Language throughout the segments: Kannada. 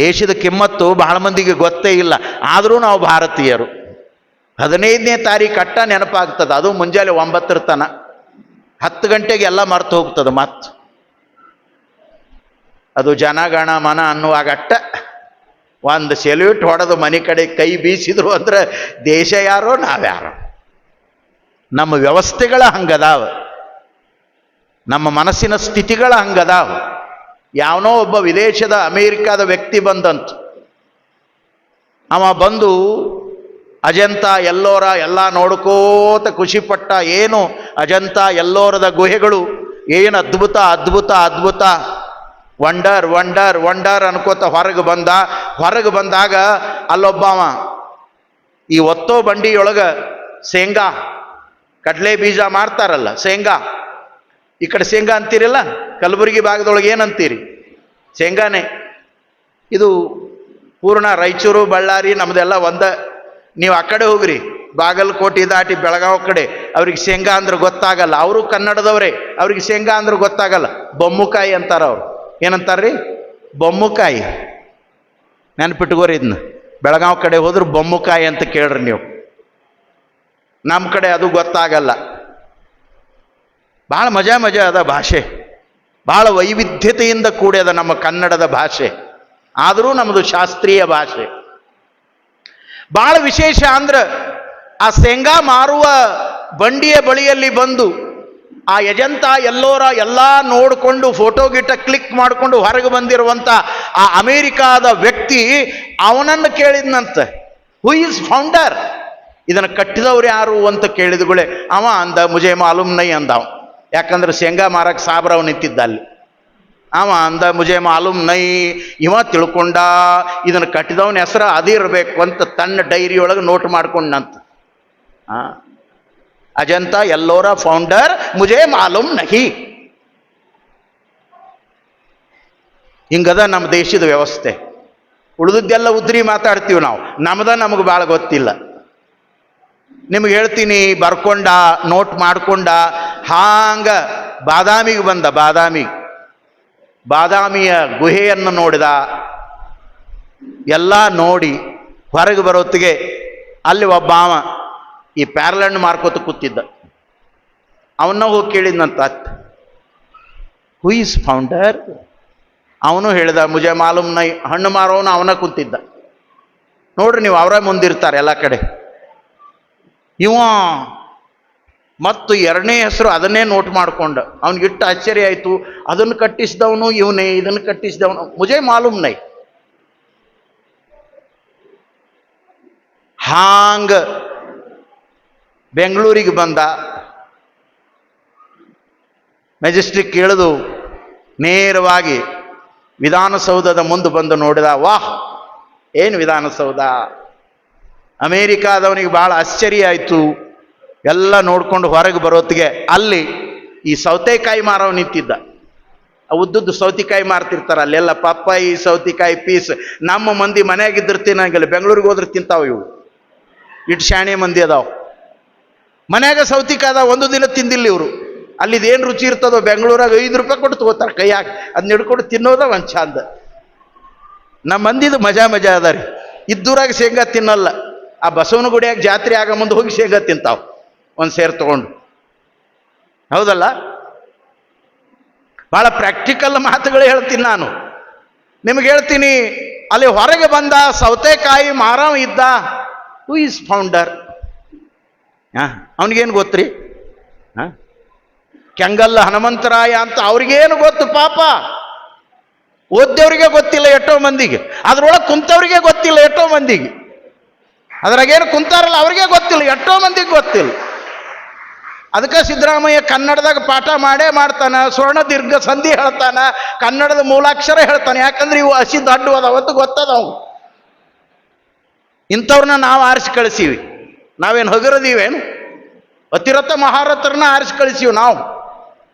ದೇಶದ ಕಿಮ್ಮತ್ತು ಬಹಳ ಮಂದಿಗೆ ಗೊತ್ತೇ ಇಲ್ಲ. ಆದರೂ ನಾವು ಭಾರತೀಯರು. ಹದಿನೈದನೇ ತಾರೀಕು ಅಟ್ಟ ನೆನಪಾಗ್ತದೆ. ಅದು ಮುಂಜಾನೆ ಒಂಬತ್ತರ ತನ. ಹತ್ತು ಗಂಟೆಗೆ ಎಲ್ಲ ಮರ್ತು ಹೋಗ್ತದೆ ಮತ್ತು ಅದು ಜನಗಣ ಮನ ಅನ್ನುವಾಗ ಅಟ್ಟ. ಒಂದು ಸೆಲ್ಯೂಟ್ ಹೊಡೆದು ಮನೆ ಕಡೆ ಕೈ ಬೀಸಿದ್ರು ಅಂದ್ರೆ ದೇಶ ಯಾರೋ ನಾವ್ಯಾರೋ ನಮ್ಮ ವ್ಯವಸ್ಥೆಗಳ ಹಂಗದಾವ. ನಮ್ಮ ಮನಸ್ಸಿನ ಸ್ಥಿತಿಗಳ ಹಂಗದಾವ. ಯಾವನೋ ಒಬ್ಬ ವಿದೇಶದ ಅಮೇರಿಕಾದ ವ್ಯಕ್ತಿ ಬಂದಂತ. ಅವ ಬಂದು ಅಜಂತ ಎಲ್ಲೋರ ಎಲ್ಲ ನೋಡ್ಕೋತ ಖುಷಿಪಟ್ಟ, ಏನು ಅಜಂತ ಎಲ್ಲೋರದ ಗುಹೆಗಳು? ಏನು ಅದ್ಭುತ ಅದ್ಭುತ ಅದ್ಭುತ? ವಂಡರ್ ವಂಡರ್ ವಂಡರ್ ಅನ್ಕೋತ ಹೊರಗೆ ಬಂದ. ಹೊರಗೆ ಬಂದಾಗ ಅಲ್ಲೊಬ್ಬವ ಈ ಒತ್ತೋ ಬಂಡಿಯೊಳಗೆ ಶೇಂಗಾ, ಕಡಲೆ ಬೀಜ ಮಾರ್ತಾರಲ್ಲ, ಶೇಂಗಾ. ಈ ಕಡೆ ಶೇಂಗಾ ಅಂತೀರಲ್ಲ, ಕಲಬುರಗಿ ಭಾಗದೊಳಗೆ ಏನಂತೀರಿ? ಶೇಂಗಾನೇ. ಇದು ಪೂರ್ಣ ರಾಯಚೂರು, ಬಳ್ಳಾರಿ ನಮ್ದೆಲ್ಲ ಒಂದ. ನೀವು ಆ ಕಡೆ ಹೋಗ್ರಿ. ಬಾಗಲಕೋಟೆ ದಾಟಿ ಬೆಳಗಾವ್ ಕಡೆ. ಅವ್ರಿಗೆ ಶೇಂಗಾ ಅಂದ್ರೆ ಗೊತ್ತಾಗಲ್ಲ. ಅವರು ಕನ್ನಡದವರೇ. ಅವ್ರಿಗೆ ಶೇಂಗಾ ಅಂದ್ರೆ ಗೊತ್ತಾಗಲ್ಲ. ಬೊಮ್ಮುಕಾಯಿ ಅಂತಾರ ಅವ್ರು. ಏನಂತಾರ್ರಿ? ಬೊಮ್ಮುಕಾಯಿ. ನೆನ್ಪಿಟ್ಕೋರಿ ಇದನ್ನ ಬೆಳಗಾವ್ ಕಡೆ ಹೋದ್ರೆ ಬೊಮ್ಮುಕಾಯಿ ಅಂತ ಕೇಳ್ರಿ ನೀವು. ನಮ್ಮ ಕಡೆ ಅದು ಗೊತ್ತಾಗಲ್ಲ. ಭಾಳ ಮಜಾ ಮಜಾ ಅದ ಭಾಷೆ. ಭಾಳ ವೈವಿಧ್ಯತೆಯಿಂದ ಕೂಡಿದ ನಮ್ಮ ಕನ್ನಡದ ಭಾಷೆ, ಆದರೂ ನಮ್ಮದು ಶಾಸ್ತ್ರೀಯ ಭಾಷೆ. ಭಾಳ ವಿಶೇಷ ಅಂದ್ರೆ ಆ ಶೇಂಗಾ ಮಾರುವ ಬಂಡಿಯ ಬಳಿಯಲ್ಲಿ ಬಂದು ಆ ಯಜಂತ ಎಲ್ಲೋರ ಎಲ್ಲ ನೋಡಿಕೊಂಡು ಫೋಟೋ ಗಿಟ ಕ್ಲಿಕ್ ಮಾಡಿಕೊಂಡು ಹೊರಗೆ ಬಂದಿರುವಂಥ ಆ ಅಮೇರಿಕಾದ ವ್ಯಕ್ತಿ ಅವನನ್ನು ಕೇಳಿದ್ನಂತೆ. ಹೂ ಈಸ್ ಫೌಂಡರ್ ಇದನ್ನು ಕಟ್ಟಿದವ್ರು ಯಾರು ಅಂತ ಕೇಳಿದಗಳೇ ಅವ ಅಂದ ಮುಜೆ ಮಾಲೂಮ್ ನೈ ಅಂದ ಯಾಕಂದ್ರೆ ಶೇಂಗಾ ಮಾರಕ್ಕೆ ಸಾಬ್ರವ್ ನಿಂತಿದ್ದ ಅಲ್ಲಿ. ಅವ ಅಂದ, ಮುಜೆ ಮಾಲೂಮ್ ನೈ, ಇವ ತಿಳ್ಕೊಂಡ, ಇದನ್ನು ಕಟ್ಟಿದವನ ಹೆಸರು ಅದಿರಬೇಕು ಅಂತ ತನ್ನ ಡೈರಿ ಒಳಗೆ ನೋಟ್ ಮಾಡ್ಕೊಂಡಂತ. ಆ? ಅಜಂತ ಎಲ್ಲೋರ ಫೌಂಡರ್ ಮುಜೆ ಮಾಲೂಮ್ ನಹಿ. ಹಿಂಗದ ನಮ್ಮ ದೇಶದ ವ್ಯವಸ್ಥೆ. ಉಳಿದದ್ದೆಲ್ಲ ಉದ್ರಿ ಮಾತಾಡ್ತೀವಿ ನಾವು. ನಮ್ದ ನಮಗೆ ಭಾಳ ಗೊತ್ತಿಲ್ಲ. ನಿಮ್ಗೆ ಹೇಳ್ತೀನಿ, ಬರ್ಕೊಂಡ ನೋಟ್ ಮಾಡ್ಕೊಂಡ, ಹಾಂಗ ಬಾದಾಮಿಗೆ ಬಂದ, ಬಾದಾಮಿ. ಬಾದಾಮಿಯ ಗುಹೆಯನ್ನು ನೋಡಿದ. ಎಲ್ಲ ನೋಡಿ, ಹೊರಗೆ ಬರೋತ್ತಿಗೆ ಅಲ್ಲಿ ಒಬ್ಬ ಅವ ಈ ಪ್ಯಾರಲಣ್ಣು ಮಾರ್ಕೋತ ಕೂತಿದ್ದ. ಅವನ್ನ ಹೋಗಿ ಕೇಳಿದ್ನಂತ ಹೂ ಈಸ್ ಫೌಂಡರ್ ಅವನು ಹೇಳಿದ, ಮುಜೆ ಮಾಲೂಮ್ನ ಹಣ್ಣು ಮಾರೋನು ಅವನ ಕೂತಿದ್ದ. ನೋಡ್ರಿ, ನೀವು ಅವರೇ ಮುಂದಿರ್ತಾರೆ ಎಲ್ಲ ಕಡೆ. ಇವ ಮತ್ತು ಎರಡನೇ ಹೆಸರು ಅದನ್ನೇ ನೋಟ್ ಮಾಡ್ಕೊಂಡ. ಅವ್ನಿಗೆ ಆಶ್ಚರ್ಯ ಆಯಿತು. ಅದನ್ನು ಕಟ್ಟಿಸಿದವನು ಇವನೇ, ಇದನ್ನು ಕಟ್ಟಿಸಿದವನು. ಮುಜೆ ಮಾಲೂಮ್ ನೈ ಹಾಂಗ ಬೆಂಗಳೂರಿಗೆ ಬಂದ. ಮೆಜೆಸ್ಟಿಕ್ ಕೇಳಿದು ನೇರವಾಗಿ ವಿಧಾನಸೌಧದ ಮುಂದೆ ಬಂದು ನೋಡಿದ, ವಾಹ್, ಏನು ವಿಧಾನಸೌಧ? ಅಮೇರಿಕಾದವನಿಗೆ ಭಾಳ ಆಶ್ಚರ್ಯ ಆಯಿತು. ಎಲ್ಲ ನೋಡ್ಕೊಂಡು ಹೊರಗೆ ಬರೋತ್ತಿಗೆ ಅಲ್ಲಿ ಈ ಸೌತೆಕಾಯಿ ಮಾರವ್ ನಿಂತಿದ್ದ. ಉದ್ದುದ್ದು ಸೌತಿಕಾಯಿ ಮಾರ್ತಿರ್ತಾರೆ. ಅಲ್ಲೆಲ್ಲ ಪಪ್ಪಾಯಿ, ಸೌತಿಕಾಯಿ ಪೀಸ್. ನಮ್ಮ ಮಂದಿ ಮನೆಯಾಗಿದ್ರೆ ತಿನ್ನಂಗಿಲ್ಲ ಬೆಂಗಳೂರಿಗೆ ಹೋದ್ರೆ ತಿಂತಾವ ಇವು ಇಟ್ಟು ಶಾಣೆ ಮಂದಿ ಅದಾವ. ಮನ್ಯಾಗ ಸೌತಿಕಾಯಿ ಅದಾವ. ಒಂದು ದಿನ ತಿಂದಿಲ್ಲ ಇವರು. ಅಲ್ಲಿದೇನು ರುಚಿ ಇರ್ತದೋ ಬೆಂಗಳೂರಾಗ ಐದು ರೂಪಾಯಿ ಕೊಟ್ಟು ತಗೋತಾರೆ ಕೈಯಾಗ. ಅದನ್ನ ಹಿಡ್ಕೊಂಡು ತಿನ್ನೋದ ಒಂದು ಚಂದ ನಮ್ಮ ಮಂದಿದು ಮಜಾ ಮಜಾ ಅದ ರೀ ಇದ್ದೂರಾಗ ಶೇಂಗಾ ತಿನ್ನಲ್ಲ. ಆ ಬಸವನ ಗುಡಿಯಾಗ ಜಾತ್ರೆ ಆಗ ಮುಂದೆ ಹೋಗಿ ಶೇಗ ತಿಂತಾವ. ಒಂದು ಸೇರ್ ತಗೊಂಡು. ಹೌದಲ್ಲ? ಭಾಳ ಪ್ರಾಕ್ಟಿಕಲ್ ಮಾತುಗಳು ಹೇಳ್ತೀನಿ ನಾನು. ನಿಮಗೆ ಹೇಳ್ತೀನಿ, ಅಲ್ಲಿ ಹೊರಗೆ ಬಂದ ಸೌತೆಕಾಯಿ ಮಾರವ ಇದ್ದ ಹೂ ಈಸ್ ಫೌಂಡರ್ ಹಾಂ, ಅವನಿಗೇನು ಗೊತ್ತ್ರಿ? ಹಾಂ? ಕೆಂಗಲ್ಲ ಹನುಮಂತರಾಯ ಅಂತ ಅವ್ರಿಗೇನು ಗೊತ್ತು ಪಾಪ? ಓದ್ದವ್ರಿಗೆ ಗೊತ್ತಿಲ್ಲ ಎಷ್ಟೋ ಮಂದಿಗೆ. ಅದ್ರೊಳಗೆ ಕುಂತವ್ರಿಗೆ ಗೊತ್ತಿಲ್ಲ ಎಷ್ಟೋ ಮಂದಿಗೆ. ಅದ್ರಾಗೇನು ಕುಂತಾರಲ್ಲ, ಅವ್ರಿಗೆ ಗೊತ್ತಿಲ್ಲ, ಎಷ್ಟೋ ಮಂದಿಗೆ ಗೊತ್ತಿಲ್ಲ. ಅದಕ್ಕೆ ಸಿದ್ದರಾಮಯ್ಯ ಕನ್ನಡದಾಗ ಪಾಠ ಮಾಡೇ ಮಾಡ್ತಾನೆ, ಸ್ವರ್ಣ ದೀರ್ಘ ಸಂಧಿ ಹೇಳ್ತಾನೆ, ಕನ್ನಡದ ಮೂಲಾಕ್ಷರ ಹೇಳ್ತಾನೆ, ಯಾಕಂದ್ರೆ ಇವು ಹಸಿ ದಡ್ಡು ಅಂತ ಗೊತ್ತದ ಅವು ಇಂಥವ್ರನ್ನ ನಾವು ಆರಿಸಿ ಕಳಿಸೀವಿ. ನಾವೇನು ಹಗರದೀವೇನು? ಅತಿರಥ ಮಹಾರಥರನ್ನ ಆರಿಸಿ ಕಳಿಸೀವಿ ನಾವು.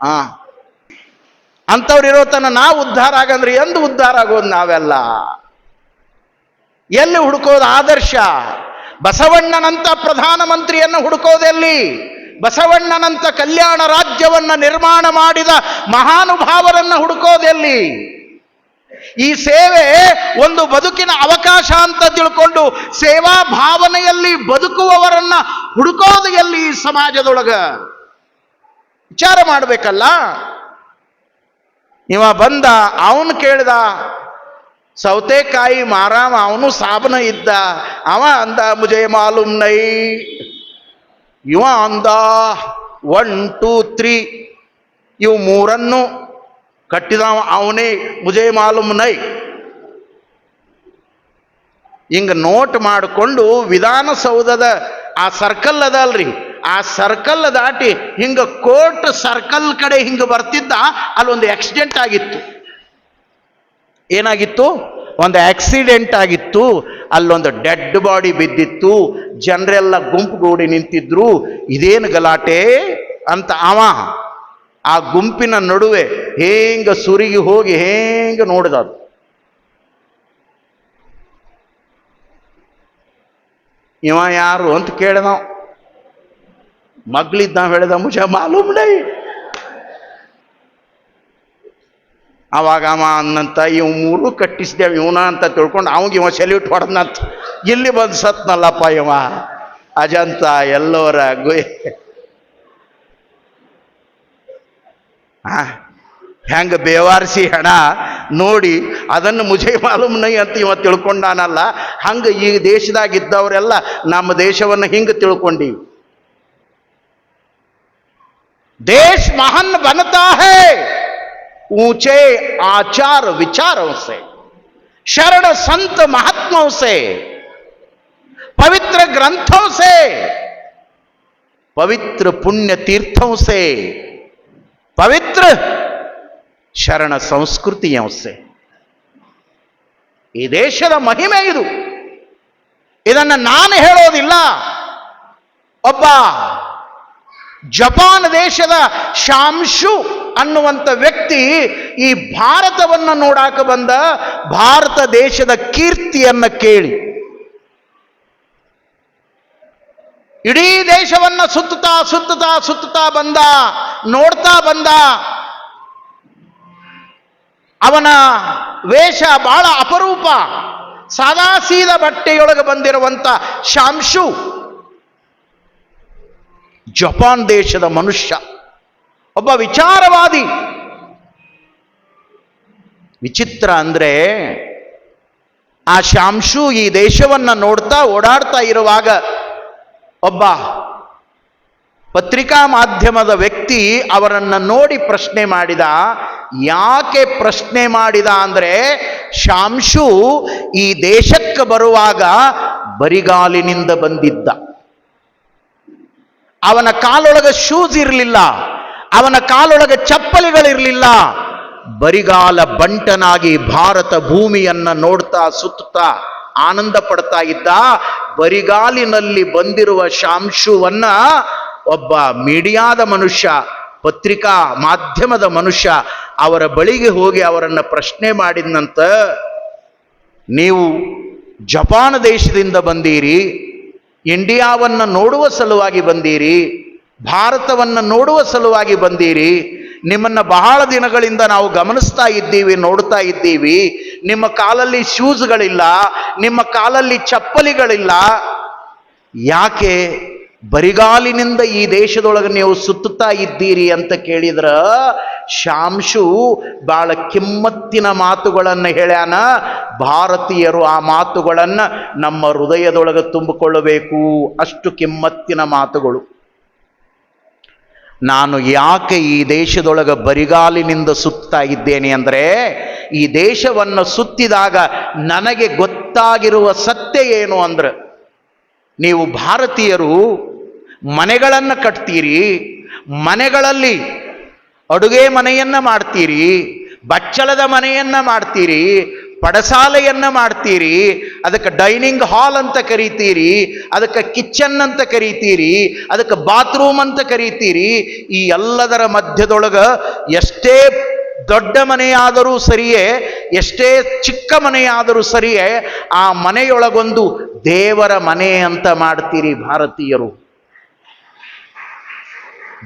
ಹಾ ಅಂಥವ್ರು ಇರೋ ತನ ನಾವು ಉದ್ಧಾರ ಆಗಂದ್ರೆ ಎಂದು ಉದ್ಧಾರ ಆಗೋದು ನಾವೆಲ್ಲ? ಎಲ್ಲಿ ಹುಡುಕೋದು ಆದರ್ಶ? ಬಸವಣ್ಣನಂತ ಪ್ರಧಾನಮಂತ್ರಿಯನ್ನು ಹುಡುಕೋದೆಲ್ಲಿ? ಬಸವಣ್ಣನಂತ ಕಲ್ಯಾಣ ರಾಜ್ಯವನ್ನ ನಿರ್ಮಾಣ ಮಾಡಿದ ಮಹಾನುಭಾವರನ್ನ ಹುಡುಕೋದೆಲ್ಲಿ? ಈ ಸೇವೆ ಒಂದು ಬದುಕಿನ ಅವಕಾಶ ಅಂತ ತಿಳ್ಕೊಂಡು ಸೇವಾ ಭಾವನೆಯಲ್ಲಿ ಬದುಕುವವರನ್ನ ಹುಡುಕೋದು ಎಲ್ಲಿ ಈ ಸಮಾಜದೊಳಗ? ವಿಚಾರ ಮಾಡಬೇಕಲ್ಲ? ಇವ ಬಂದ, ಅವನು ಕೇಳ್ದ ಸೌತೆಕಾಯಿ ಮಾರಾಮ, ಅವನು ಸಾಬನ ಇದ್ದ. ಅವ ಅಂದ, ಮುಜೆ ಮಾಲೂಮ್ ನೈ. ಇವ ಅಂದ, ಒನ್, ಟೂ, ತ್ರೀ, ಇವು ಮೂರನ್ನು ಕಟ್ಟಿದವ ಅವನೇ, ಮುಜೆ ಮಾಲೂಮ್ ನೈ. ಹಿಂಗ ನೋಟ್ ಮಾಡಿಕೊಂಡು ವಿಧಾನಸೌಧದ ಆ ಸರ್ಕಲ್ ಅದಲ್ರಿ. ಆ ಸರ್ಕಲ್ ದಾಟಿ ಹಿಂಗ ಕೋರ್ಟ್ ಸರ್ಕಲ್ ಕಡೆ ಹಿಂಗ ಬರ್ತಿದ್ದ, ಅಲ್ಲೊಂದು ಆಕ್ಸಿಡೆಂಟ್ ಆಗಿತ್ತು. ಏನಾಗಿತ್ತು? ಒಂದು ಆಕ್ಸಿಡೆಂಟ್ ಆಗಿತ್ತು. ಅಲ್ಲೊಂದು ಡೆಡ್ ಬಾಡಿ ಬಿದ್ದಿತ್ತು. ಜನರೆಲ್ಲ ಗುಂಪುಗೂಡಿ ನಿಂತಿದ್ರು. ಇದೇನು ಗಲಾಟೆ ಅಂತ ಅವ ಆ ಗುಂಪಿನ ನಡುವೆ ಹೇಂಗ ಸುರಿಗೆ ಹೋಗಿ ಹೇಂಗ ನೋಡಿದ ಇವ ಯಾರು ಅಂತ ಕೇಳಿದ ನಾವು. ಮಗಳಿದ್ದ ಹೇಳಿದ ಮುಜ ಮಾಲೂಮ್ ನೈ. ಆವಾಗ ಅವ ಅನ್ನಂತ, ಇವ್ ಮೂರು ಕಟ್ಟಿಸಿದೆ ಇವನ ಅಂತ ತಿಳ್ಕೊಂಡು ಅವಾಗ ಇವ ಸೆಲ್ಯೂಟ್ ಹೊಡೆದಂತ ಇಲ್ಲಿ ಬಂದು ಸತ್ನಲ್ಲಪ್ಪ ಇವ. ಅಜಂತ, ಎಲ್ಲೋರ ಗುಯ್ ಆ, ಹೆಂಗೆ ಬೇವಾರಿಸಿ ಹಣ ನೋಡಿ ಅದನ್ನು ಮುಜೈ ಮಾಲೂಮ್ನೈ ಅಂತ ಇವ ತಿಳ್ಕೊಂಡಾನಲ್ಲ, ಹಂಗೆ ಈ ದೇಶದಾಗ ಇದ್ದವರೆಲ್ಲ ನಮ್ಮ ದೇಶವನ್ನ ಹಿಂಗೆ ತಿಳ್ಕೊಂಡೀವಿ ದೇಶ ಮಹಾನ್ ಬನತಾ ಹೇ ऊंचे आचार विचारों से शरण संत महात्माओं से पवित्र ग्रंथों से पवित्र पुण्य तीर्थों से पवित्र ಶರಣ ಸಂಸ್ಕೃತಿಯಂ ಸೆ ಈ ದೇಶದ ಮಹಿಮೆ ಇದು ಇದನ್ನು ನಾನು ಹೇಳೋದಿಲ್ಲ ಒಬ್ಬ ಜಪಾನ್ ದೇಶದ ಶಾಂಶು ಅನ್ನುವಂಥ ವ್ಯಕ್ತಿ ಈ ಭಾರತವನ್ನು ನೋಡಾಕ ಬಂದ ಭಾರತ ದೇಶದ ಕೀರ್ತಿಯನ್ನ ಕೇಳಿ. ಇಡೀ ದೇಶವನ್ನ ಸುತ್ತುತ್ತಾ ಸುತ್ತುತ್ತಾ ಸುತ್ತುತ್ತಾ ಬಂದ, ನೋಡ್ತಾ ಬಂದ. ಅವನ ವೇಷ ಬಹಳ ಅಪರೂಪ. ಸಾದಾ ಸೀದ ಬಟ್ಟೆಯೊಳಗೆ ಬಂದಿರುವಂತ ಶಾಂಶು ಜಪಾನ್ ದೇಶದ ಮನುಷ್ಯ. ಒಬ್ಬ ವಿಚಾರವಾದಿ. ವಿಚಿತ್ರ ಅಂದ್ರೆ ಆ ಶಾಂಶು ಈ ದೇಶವನ್ನ ನೋಡ್ತಾ ಓಡಾಡ್ತಾ ಇರುವಾಗ ಒಬ್ಬ ಪತ್ರಿಕಾ ಮಾಧ್ಯಮದ ವ್ಯಕ್ತಿ ಅವರನ್ನ ನೋಡಿ ಪ್ರಶ್ನೆ ಮಾಡಿದ. ಯಾಕೆ ಪ್ರಶ್ನೆ ಮಾಡಿದ ಅಂದರೆ ಶಾಂಶು ಈ ದೇಶಕ್ಕೆ ಬರುವಾಗ ಬರಿಗಾಲಿನಿಂದ ಬಂದಿದ್ದ. ಅವನ ಕಾಲೊಳಗೆ ಶೂಸ್ ಇರಲಿಲ್ಲ. ಅವನ ಕಾಲೊಳಗೆ ಚಪ್ಪಲಿಗಳಿರಲಿಲ್ಲ. ಬರಿಗಾಲ ಬಂಟನಾಗಿ ಭಾರತ ಭೂಮಿಯನ್ನ ನೋಡ್ತಾ ಸುತ್ತಾ ಆನಂದ ಪಡ್ತಾ ಇದ್ದ. ಬರಿಗಾಲಿನಲ್ಲಿ ಬಂದಿರುವ ಶಾಂಶುವನ್ನ ಒಬ್ಬ ಮೀಡಿಯಾದ ಮನುಷ್ಯ, ಪತ್ರಿಕಾ ಮಾಧ್ಯಮದ ಮನುಷ್ಯ ಅವರ ಬಳಿಗೆ ಹೋಗಿ ಅವರನ್ನು ಪ್ರಶ್ನೆ ಮಾಡಿದಂತ ನೀವು ಜಪಾನ್ ದೇಶದಿಂದ ಬಂದೀರಿ, ಇಂಡಿಯಾವನ್ನು ನೋಡುವ ಸಲುವಾಗಿ ಬಂದೀರಿ ಭಾರತವನ್ನು ನೋಡುವ ಸಲುವಾಗಿ ಬಂದೀರಿ. ನಿಮ್ಮನ್ನು ಬಹಳ ದಿನಗಳಿಂದ ನಾವು ಗಮನಿಸ್ತಾ ಇದ್ದೀವಿ, ನೋಡ್ತಾ ಇದ್ದೀವಿ. ನಿಮ್ಮ ಕಾಲಲ್ಲಿ ಶೂಸ್ಗಳಿಲ್ಲ, ನಿಮ್ಮ ಕಾಲಲ್ಲಿ ಚಪ್ಪಲಿಗಳಿಲ್ಲ. ಯಾಕೆ ಬರಿಗಾಲಿನಿಂದ ಈ ದೇಶದೊಳಗೆ ನೀವು ಸುತ್ತುತ್ತಾ ಇದ್ದೀರಿ ಅಂತ ಕೇಳಿದ್ರ? ಶಾಂಶು ಬಹಳ ಕಿಮ್ಮತ್ತಿನ ಮಾತುಗಳನ್ನು ಹೇಳ್ಯಾನ. ಭಾರತೀಯರು ಆ ಮಾತುಗಳನ್ನು ನಮ್ಮ ಹೃದಯದೊಳಗೆ ತುಂಬಿಕೊಳ್ಳಬೇಕು. ಅಷ್ಟು ಕಿಮ್ಮತ್ತಿನ ಮಾತುಗಳು. ನಾನು ಯಾಕೆ ಈ ದೇಶದೊಳಗೆ ಬರಿಗಾಲಿನಿಂದ ಸುತ್ತಾ ಇದ್ದೇನೆ ಅಂದರೆ, ಈ ದೇಶವನ್ನು ಸುತ್ತಿದಾಗ ನನಗೆ ಗೊತ್ತಾಗಿರುವ ಸತ್ಯ ಏನು ಅಂದ್ರೆ, ನೀವು ಭಾರತೀಯರು, ಮನೆಗಳನ್ನು ಕಟ್ತೀರಿ, ಮನೆಗಳಲ್ಲಿ ಅಡುಗೆ ಮನೆಯನ್ನು ಮಾಡ್ತೀರಿ, ಬಚ್ಚಲದ ಮನೆಯನ್ನು ಮಾಡ್ತೀರಿ ಪಡಸಾಲೆಯನ್ನ ಮಾಡ್ತೀರಿ, ಅದಕ್ಕೆ ಡೈನಿಂಗ್ ಹಾಲ್ ಅಂತ ಕರಿತೀರಿ, ಅದಕ್ಕೆ ಕಿಚನ್ ಅಂತ ಕರಿತೀರಿ, ಅದಕ್ಕೆ ಬಾತ್ರೂಮ್ ಅಂತ ಕರಿತೀರಿ, ಈ ಎಲ್ಲದರ ಮಧ್ಯದೊಳಗ ಎಷ್ಟೇ ದೊಡ್ಡ ಮನೆಯಾದರೂ ಸರಿಯೇ, ಎಷ್ಟೇ ಚಿಕ್ಕ ಮನೆಯಾದರೂ ಸರಿಯೇ, ಆ ಮನೆಯೊಳಗೊಂದು ದೇವರ ಮನೆ ಅಂತ ಮಾಡ್ತೀರಿ ಭಾರತೀಯರು.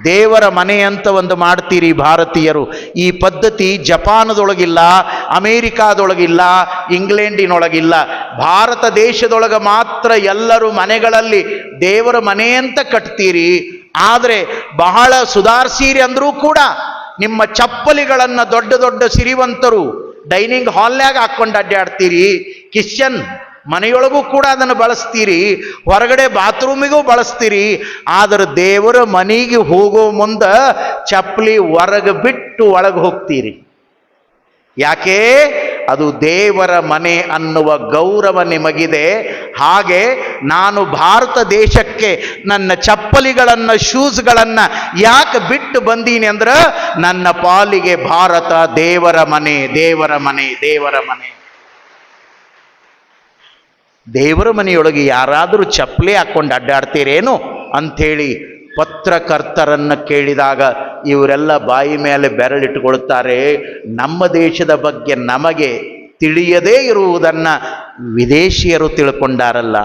ದೇವರ ಮನೆ ಅಂತ ಒಂದು ಮಾಡ್ತೀರಿ ಭಾರತೀಯರು. ಈ ಪದ್ಧತಿ ಜಪಾನದೊಳಗಿಲ್ಲ, ಅಮೇರಿಕಾದೊಳಗಿಲ್ಲ, ಇಂಗ್ಲೆಂಡಿನೊಳಗಿಲ್ಲ. ಭಾರತ ದೇಶದೊಳಗೆ ಮಾತ್ರ ಎಲ್ಲರೂ ಮನೆಗಳಲ್ಲಿ ದೇವರ ಮನೆ ಅಂತ ಕಟ್ತೀರಿ. ಆದರೆ ಬಹಳ ಸುಧಾರಿಸೀರಿ ಅಂದರೂ ಕೂಡ ನಿಮ್ಮ ಚಪ್ಪಲಿಗಳನ್ನು ದೊಡ್ಡ ದೊಡ್ಡ ಸಿರಿವಂತರು ಡೈನಿಂಗ್ ಹಾಲ್ನ್ಯಾಗ ಹಾಕ್ಕೊಂಡು ಅಡ್ಡಾಡ್ತೀರಿ ಕಿಚನ್ ಮನೆಯೊಳಗೂ ಕೂಡ ಅದನ್ನು ಬಳಸ್ತೀರಿ, ಹೊರಗಡೆ ಬಾತ್ರೂಮಿಗೂ ಬಳಸ್ತೀರಿ, ಆದ್ರೆ ದೇವರ ಮನೆಗೆ ಹೋಗೋ ಮುಂದೆ ಚಪ್ಪಲಿ ಹೊರಗೆ ಬಿಟ್ಟು ಒಳಗೆ ಹೋಗ್ತೀರಿ. ಯಾಕೆ? ಅದು ದೇವರ ಮನೆ ಅನ್ನುವ ಗೌರವ ನಿಮಗಿದೆ. ಹಾಗೆ ನಾನು ಭಾರತ ದೇಶಕ್ಕೆ ನನ್ನ ಚಪ್ಪಲಿಗಳನ್ನು, ಶೂಸ್ಗಳನ್ನು ಯಾಕೆ ಬಿಟ್ಟು ಬಂದೀನಿ ಅಂದ್ರೆ, ನನ್ನ ಪಾಲಿಗೆ ಭಾರತ ದೇವರ ಮನೆ ದೇವರ ಮನೆ ದೇವರ ಮನೆ. ದೇವರ ಮನೆಯೊಳಗೆ ಯಾರಾದರೂ ಚಪ್ಪಲಿ ಹಾಕ್ಕೊಂಡು ಅಡ್ಡಾಡ್ತೀರೇನು ಅಂಥೇಳಿ ಪತ್ರಕರ್ತರನ್ನು ಕೇಳಿದಾಗ ಇವರೆಲ್ಲ ಬಾಯಿ ಮೇಲೆ ಬೆರಳಿಟ್ಟುಕೊಳ್ತಾರೆ ನಮ್ಮ ದೇಶದ ಬಗ್ಗೆ ನಮಗೆ ತಿಳಿಯದೇ ಇರುವುದನ್ನು ವಿದೇಶಿಯರು ತಿಳ್ಕೊಂಡಾರಲ್ಲ.